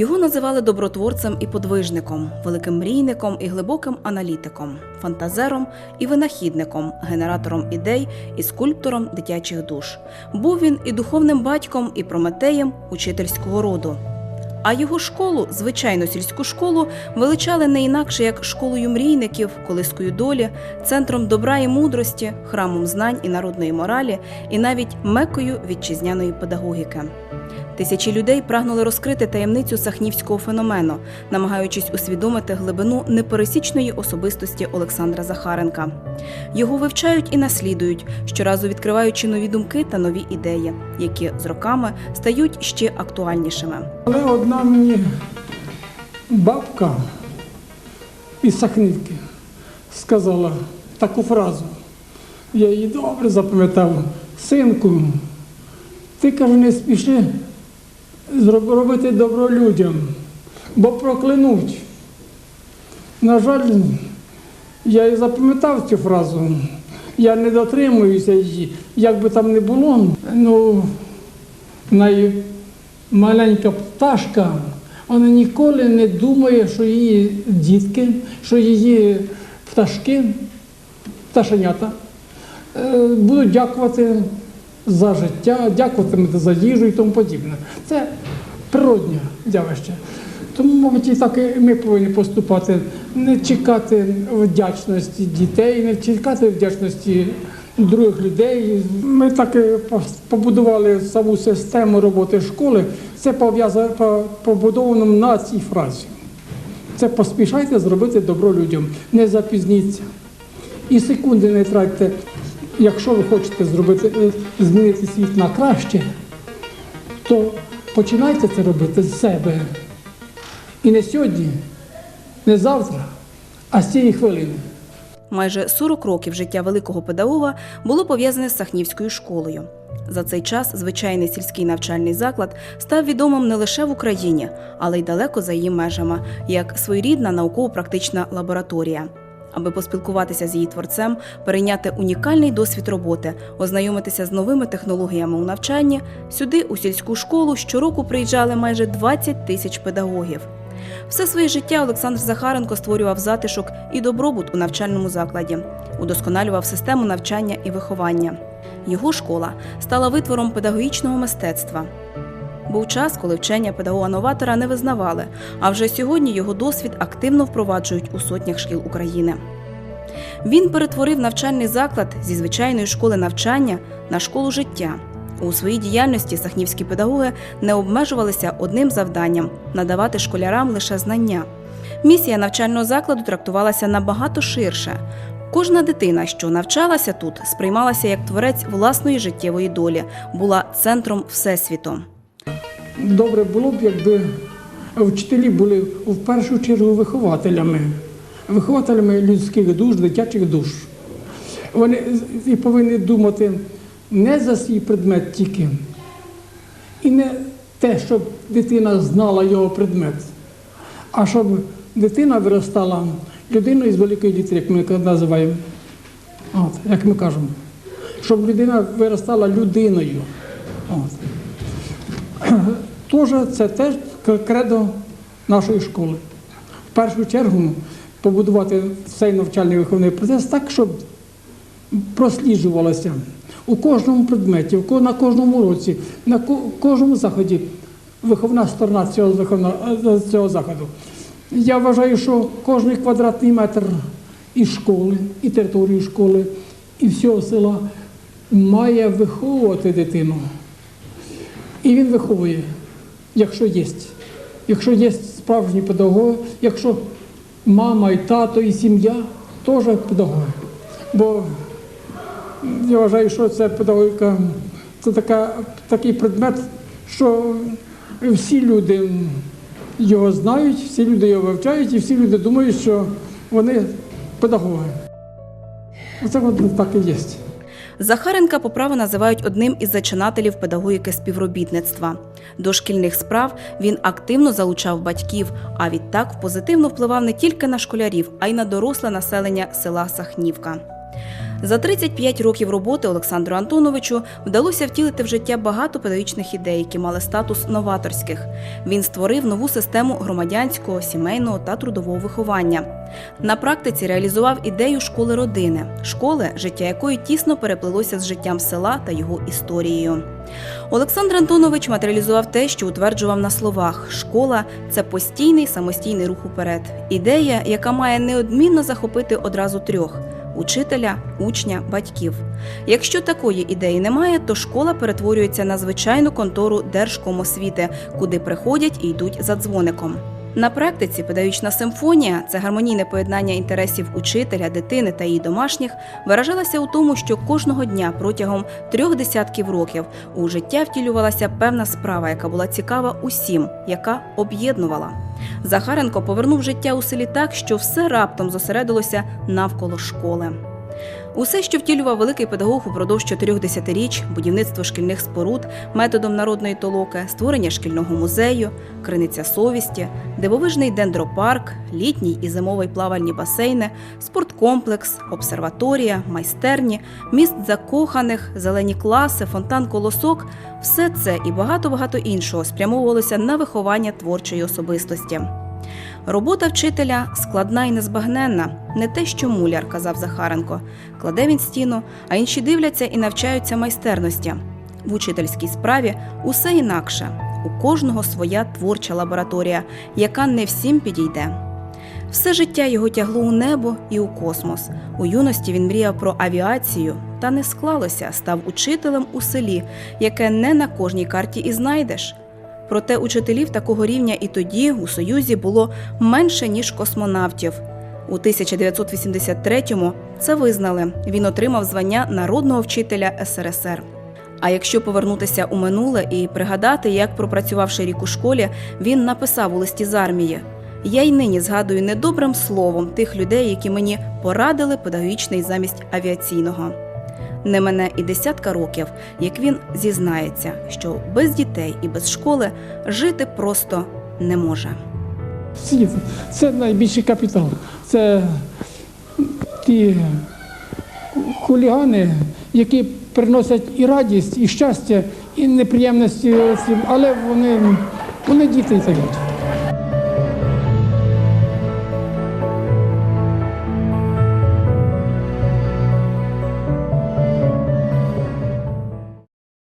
Його називали добротворцем і подвижником, великим мрійником і глибоким аналітиком, фантазером і винахідником, генератором ідей і скульптором дитячих душ. Був він і духовним батьком, і прометеєм учительського роду. А його школу, звичайну сільську школу, величали не інакше як школою мрійників, колискою долі, центром добра і мудрості, храмом знань і народної моралі, і навіть мекою вітчизняної педагогіки. Тисячі людей прагнули розкрити таємницю сахнівського феномену, намагаючись усвідомити глибину непересічної особистості Олександра Захаренка. Його вивчають і наслідують, щоразу відкриваючи нові думки та нові ідеї, які з роками стають ще актуальнішими. Але одна мені бабка із Сахнівки сказала таку фразу. Я її добре запам'ятав. Синку, ти каже, не спіши робити добро людям, бо проклянуть. На жаль, я і запам'ятав цю фразу. Я не дотримуюся її. Як би там не було, ну, маленька пташка, вона ніколи не думає, що її дітки, що її пташки, пташенята, е, будуть дякувати за життя, дякувати за їжу і тому подібне. Це природне явище. Тому, мабуть, і так ми повинні поступати, не чекати вдячності дітей, не чекати вдячності других людей. Ми так побудували саму систему роботи школи. Це пов'язано по- побудовано на цій фразі. Це поспішайте зробити добро людям, не запізніться. І секунди не тратьте. Якщо ви хочете зробити, е, змінити світ на краще, то починайте це робити з себе. І не сьогодні, не завтра, а з цієї хвилини. Майже 40 років життя великого педагога було пов'язане з Сахнівською школою. За цей час звичайний сільський навчальний заклад став відомим не лише в Україні, але й далеко за її межами, як своєрідна науково-практична лабораторія. Аби поспілкуватися з її творцем, перейняти унікальний досвід роботи, ознайомитися з новими технологіями у навчанні, сюди, у сільську школу, щороку приїжджали майже 20 тисяч педагогів. Все своє життя Олександр Захаренко створював затишок і добробут у навчальному закладі, удосконалював систему навчання і виховання. Його школа стала витвором педагогічного мистецтва. Був час, коли вчення педагога-новатора не визнавали, а вже сьогодні його досвід активно впроваджують у сотнях шкіл України. Він перетворив навчальний заклад зі звичайної школи навчання на школу життя. У своїй діяльності сахнівські педагоги не обмежувалися одним завданням надавати школярам лише знання. Місія навчального закладу трактувалася набагато ширше. Кожна дитина, що навчалася тут, сприймалася як творець власної життєвої долі, була центром всесвіту. Добре було б, якби вчителі були в першу чергу вихователями, вихователями людських душ, дитячих душ. Вони і повинні думати не за свій предмет тільки, і не те, щоб дитина знала його предмет, а щоб дитина виростала людиною з великої літери, як ми називаємо. От, як ми кажемо. Щоб людина виростала людиною. От. Тоже це теж кредо нашої школи. В першу чергу побудувати цей навчальний виховний процес так, щоб просліджувалося у кожному предметі, на кожному році, на кожному заході виховна сторона цього, е, цього заходу. Я вважаю, що кожний квадратний метр і школи, і території школи, і всього села має виховувати дитину. І він виховує, якщо є. Якщо є справжні педагоги, якщо мама і тато, і сім'я теж педагоги. Бо я вважаю, що це педагогіка, це така, такий предмет, що всі люди його знають, всі люди його вивчають, і всі люди думають, що вони педагоги. Це от так і є. Захаренка по праву називають одним із зачинателів педагогіки співробітництва. До шкільних справ він активно залучав батьків, а відтак позитивно впливав не тільки на школярів, а й на доросле населення села Сахнівка. За 35 років роботи Олександру Антоновичу вдалося втілити в життя багато педагогічних ідей, які мали статус новаторських. Він створив нову систему громадянського, сімейного та трудового виховання. На практиці реалізував ідею школи родини, школи, життя якої тісно переплилося з життям села та його історією. Олександр Антонович матеріалізував те, що утверджував на словах: школа це постійний самостійний рух уперед. Ідея, яка має неодмінно захопити одразу трьох. Учителя, учня, батьків. Якщо такої ідеї немає, то школа перетворюється на звичайну контору Держкомосвіти, куди приходять і йдуть за дзвоником. На практиці педагогічна симфонія це гармонійне поєднання інтересів учителя, дитини та її домашніх, виражалася у тому, що кожного дня протягом трьох десятків років у життя втілювалася певна справа, яка була цікава усім, яка об'єднувала. Захаренко повернув життя у селі так, що все раптом зосередилося навколо школи. Усе, що втілював великий педагог упродовж чотирьох десятиріч, будівництво шкільних споруд методом народної толоки, створення шкільного музею, криниця совісті, дивовижний дендропарк, літній і зимовий плавальні басейни, спорткомплекс, обсерваторія, майстерні, міст закоханих, зелені класи, фонтан колосок все це і багато-багато іншого спрямовувалося на виховання творчої особистості. Робота вчителя складна і незбагненна, не те, що муляр, казав Захаренко. Кладе він стіну, а інші дивляться і навчаються майстерності. В учительській справі усе інакше. У кожного своя творча лабораторія, яка не всім підійде. Все життя його тягло у небо і у космос. У юності він мріяв про авіацію, та не склалося, став учителем у селі, яке не на кожній карті і знайдеш. Проте учителів такого рівня і тоді у Союзі було менше ніж космонавтів. У 1983-му це визнали. Він отримав звання народного вчителя СРСР. А якщо повернутися у минуле і пригадати, як пропрацювавши рік у школі, він написав у листі з армії: Я й нині згадую недобрим словом тих людей, які мені порадили педагогічний замість авіаційного. Не мене і десятка років, як він зізнається, що без дітей і без школи жити просто не може. Світ це найбільший капітал. Це ті хулігани, які приносять і радість, і щастя, і неприємності, але вони, вони діти далі.